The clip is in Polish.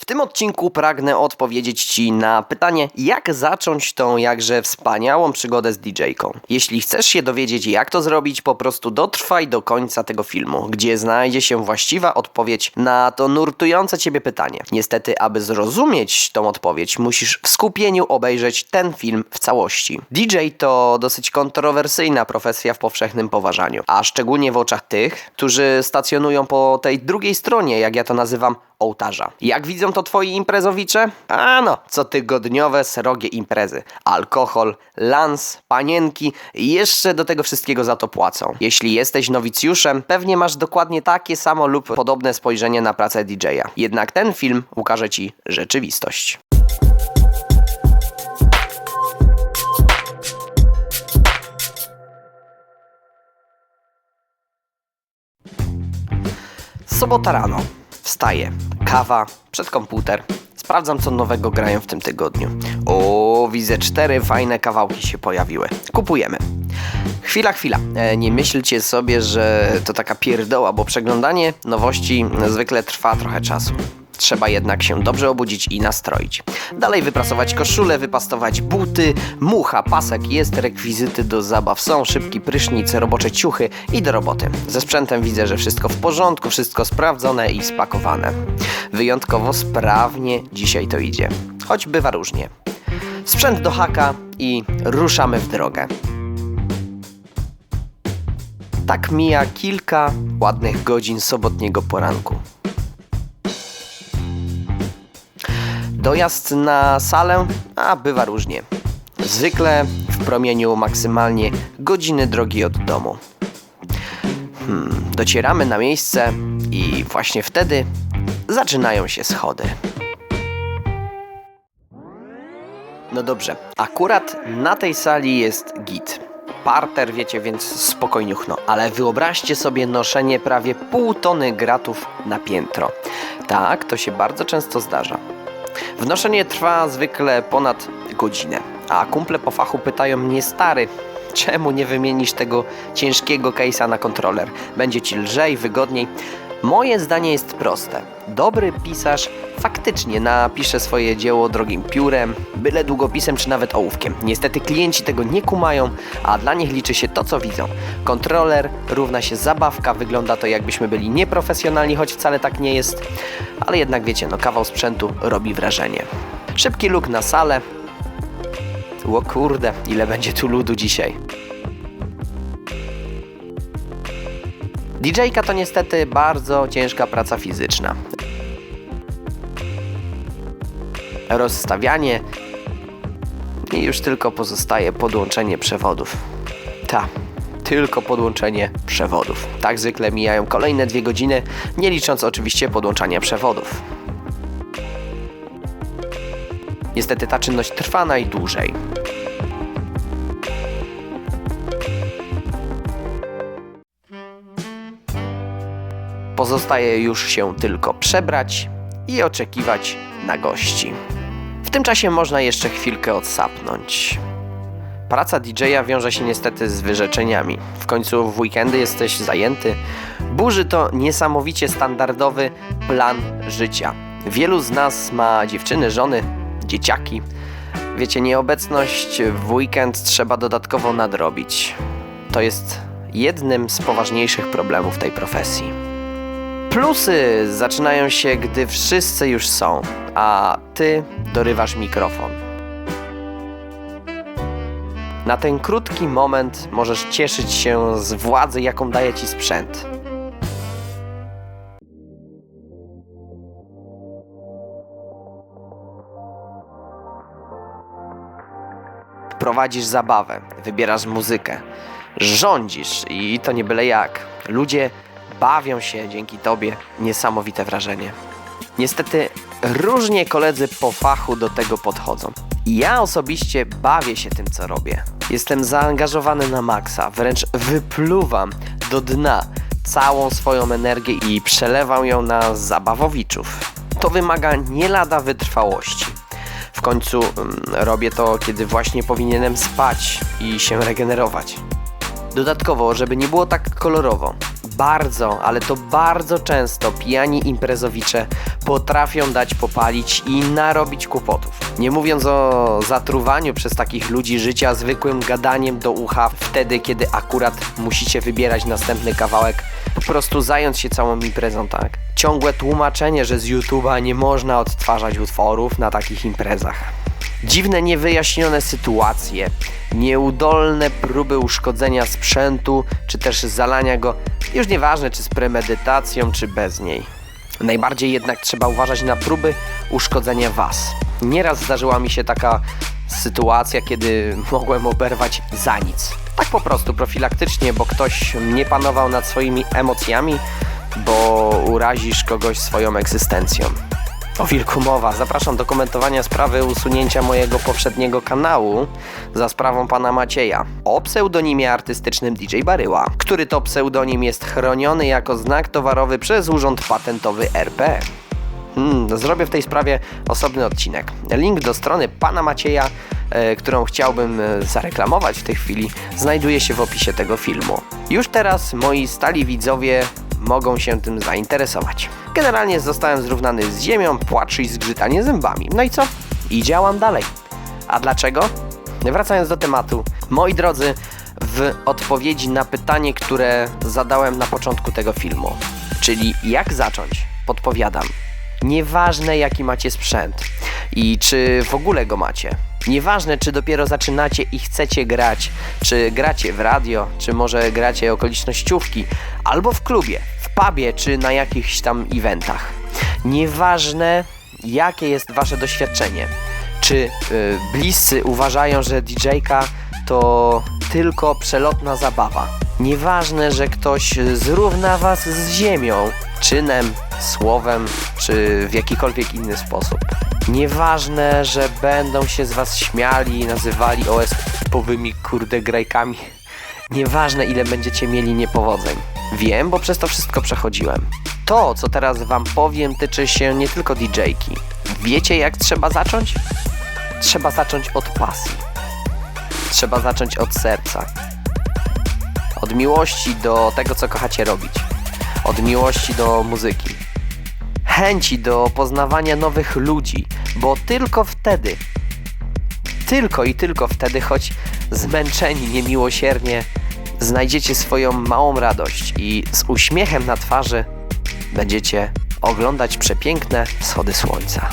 W tym odcinku pragnę odpowiedzieć Ci na pytanie, jak zacząć tą jakże wspaniałą przygodę z DJ-ką. Jeśli chcesz się dowiedzieć, jak to zrobić, po prostu dotrwaj do końca tego filmu, gdzie znajdzie się właściwa odpowiedź na to nurtujące Ciebie pytanie. Niestety, aby zrozumieć tą odpowiedź, musisz w skupieniu obejrzeć ten film w całości. DJ to dosyć kontrowersyjna profesja w powszechnym poważaniu, a szczególnie w oczach tych, którzy stacjonują po tej drugiej stronie, jak ja to nazywam, ołtarza. Jak widzą to twoi imprezowicze? A no, cotygodniowe srogie imprezy. Alkohol, lans, panienki i jeszcze do tego wszystkiego za to płacą. Jeśli jesteś nowicjuszem, pewnie masz dokładnie takie samo lub podobne spojrzenie na pracę DJ-a. Jednak ten film ukaże ci rzeczywistość. Sobota rano. Wstaję. Kawa, przed komputer. Sprawdzam, co nowego grają w tym tygodniu. O, widzę cztery fajne kawałki się pojawiły. Kupujemy. Chwila, chwila. E, nie myślcie sobie, że to taka pierdoła, bo przeglądanie nowości zwykle trwa trochę czasu. Trzeba jednak się dobrze obudzić i nastroić. Dalej wyprasować koszulę, wypastować buty, mucha, pasek jest, rekwizyty do zabaw są, szybki prysznic, robocze ciuchy i do roboty. Ze sprzętem widzę, że wszystko w porządku, wszystko sprawdzone i spakowane. Wyjątkowo sprawnie dzisiaj to idzie, choć bywa różnie. Sprzęt do haka i ruszamy w drogę. Tak mija kilka ładnych godzin sobotniego poranku. Dojazd na salę, a bywa różnie. Zwykle w promieniu maksymalnie godziny drogi od domu. Hmm, docieramy na miejsce i właśnie wtedy zaczynają się schody. No dobrze, akurat na tej sali jest git. Parter, wiecie, więc spokojniuchno, ale wyobraźcie sobie noszenie prawie pół tony gratów na piętro. Tak, to się bardzo często zdarza. Wnoszenie trwa zwykle ponad godzinę, a kumple po fachu pytają mnie stary, czemu nie wymienisz tego ciężkiego case'a na kontroler? Będzie ci lżej, wygodniej. Moje zdanie jest proste. Dobry pisarz faktycznie napisze swoje dzieło drogim piórem, byle długopisem czy nawet ołówkiem. Niestety klienci tego nie kumają, a dla nich liczy się to, co widzą. Kontroler równa się zabawka, wygląda to jakbyśmy byli nieprofesjonalni, choć wcale tak nie jest, ale jednak wiecie, no kawał sprzętu robi wrażenie. Szybki luk na salę. O kurde, ile będzie tu ludu dzisiaj. DJ-ka to niestety bardzo ciężka praca fizyczna. Rozstawianie i już tylko pozostaje podłączenie przewodów. Ta, tylko podłączenie przewodów. Tak zwykle mijają kolejne dwie godziny, nie licząc oczywiście podłączania przewodów. Niestety ta czynność trwa najdłużej. Pozostaje już się tylko przebrać i oczekiwać na gości. W tym czasie można jeszcze chwilkę odsapnąć. Praca DJ-a wiąże się niestety z wyrzeczeniami. W końcu w weekendy jesteś zajęty. Burzy to niesamowicie standardowy plan życia. Wielu z nas ma dziewczyny, żony, dzieciaki. Wiecie, nieobecność w weekend trzeba dodatkowo nadrobić. To jest jednym z poważniejszych problemów tej profesji. Plusy zaczynają się, gdy wszyscy już są, a ty dorywasz mikrofon. Na ten krótki moment możesz cieszyć się z władzy, jaką daje ci sprzęt. Prowadzisz zabawę, wybierasz muzykę, rządzisz i to nie byle jak. Ludzie bawią się dzięki tobie. Niesamowite wrażenie. Niestety różnie koledzy po fachu do tego podchodzą. Ja osobiście bawię się tym, co robię. Jestem zaangażowany na maksa, wręcz wypluwam do dna całą swoją energię i przelewam ją na zabawowiczów. To wymaga nie lada wytrwałości. W końcu mm, robię to, kiedy właśnie powinienem spać i się regenerować. Dodatkowo, żeby nie było tak kolorowo, Bardzo, ale to bardzo często pijani imprezowicze potrafią dać popalić i narobić kłopotów. Nie mówiąc o zatruwaniu przez takich ludzi życia zwykłym gadaniem do ucha wtedy, kiedy akurat musicie wybierać następny kawałek, po prostu zająć się całą imprezą, tak? Ciągłe tłumaczenie, że z YouTube'a nie można odtwarzać utworów na takich imprezach. Dziwne, niewyjaśnione sytuacje, nieudolne próby uszkodzenia sprzętu, czy też zalania go, już nieważne czy z premedytacją, czy bez niej. Najbardziej jednak trzeba uważać na próby uszkodzenia Was. Nieraz zdarzyła mi się taka sytuacja, kiedy mogłem oberwać za nic. Tak po prostu profilaktycznie, bo ktoś nie panował nad swoimi emocjami, bo urazisz kogoś swoją egzystencją. O wilku mowa. Zapraszam do komentowania sprawy usunięcia mojego poprzedniego kanału za sprawą pana Macieja o pseudonimie artystycznym DJ Baryła, który to pseudonim jest chroniony jako znak towarowy przez Urząd Patentowy RP. Hmm, zrobię w tej sprawie osobny odcinek. Link do strony pana Macieja, e, którą chciałbym e, zareklamować w tej chwili, znajduje się w opisie tego filmu. Już teraz moi stali widzowie mogą się tym zainteresować. Generalnie zostałem zrównany z ziemią, płacz i zgrzytanie zębami. No i co? I działam dalej. A dlaczego? Wracając do tematu, moi drodzy, w odpowiedzi na pytanie, które zadałem na początku tego filmu, czyli jak zacząć, podpowiadam. Nieważne jaki macie sprzęt i czy w ogóle go macie. Nieważne czy dopiero zaczynacie i chcecie grać, czy gracie w radio, czy może gracie okolicznościówki, albo w klubie, pubie, czy na jakichś tam eventach. Nieważne jakie jest wasze doświadczenie. Czy y, bliscy uważają, że DJ-ka to tylko przelotna zabawa. Nieważne, że ktoś zrówna was z ziemią, czynem, słowem, czy w jakikolwiek inny sposób. Nieważne, że będą się z was śmiali i nazywali OSP-owymi kurde grajkami. Nieważne ile będziecie mieli niepowodzeń. Wiem, bo przez to wszystko przechodziłem. To, co teraz wam powiem, tyczy się nie tylko DJ-ki. Wiecie jak trzeba zacząć? Trzeba zacząć od pasji. Trzeba zacząć od serca. Od miłości do tego, co kochacie robić. Od miłości do muzyki. Chęci do poznawania nowych ludzi, bo tylko wtedy, tylko i tylko wtedy, choć zmęczeni niemiłosiernie, znajdziecie swoją małą radość i z uśmiechem na twarzy będziecie oglądać przepiękne wschody słońca.